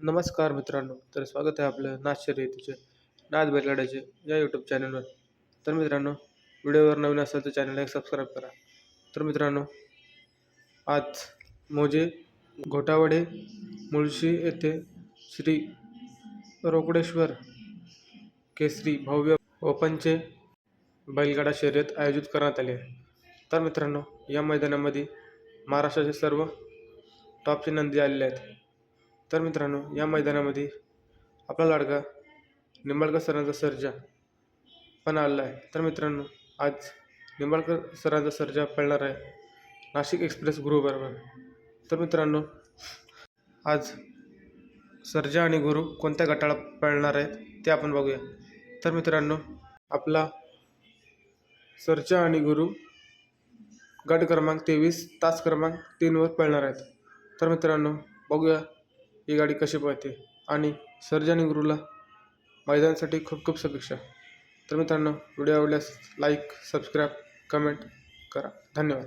नमस्कार मित्रांनो तर स्वागत आहे आपलं नाच शर्यतीचे नाच बैलगाड्याचे या यूट्यूब चॅनलवर. तर मित्रांनो व्हिडिओवर नवीन असेल तर चॅनलला एक सबस्क्राईब करा. तर मित्रांनो आज मोजे घोटावडे मुळशी येथे श्री रोकडेश्वर केसरी भव्य ओपनचे बैलगाडा शर्यत आयोजित करण्यात आली. आहे तर मित्रांनो या मैदानामध्ये महाराष्ट्राचे सर्व टॉपचे नंदी आलेले आहेत. तर मित्रांनो या मैदानामध्ये आपला लाडका निंबाळकर सरांचा सर्जा पण आलेला आहे. तर मित्रांनो आज निंबाळकर सरांचा सर्जा पळणार आहे नाशिक एक्सप्रेस गुरुबरोबर तर मित्रांनो आज सर्जा आणि गुरु कोणत्या गटाला पळणार आहेत ते आपण बघूया. तर मित्रांनो आपला सर्जा आणि गुरु गट क्रमांक तेवीस तास क्रमांक तीनवर पळणार आहेत. तर मित्रांनो बघूया ही गाडी कशी पळते? आणि सर्जा आणि गुरुला मैदानासाठी खूप खूप शुभेच्छा. तर मित्रांनो व्हिडिओ आवडल्यास लाईक सबस्क्राईब कमेंट करा. धन्यवाद.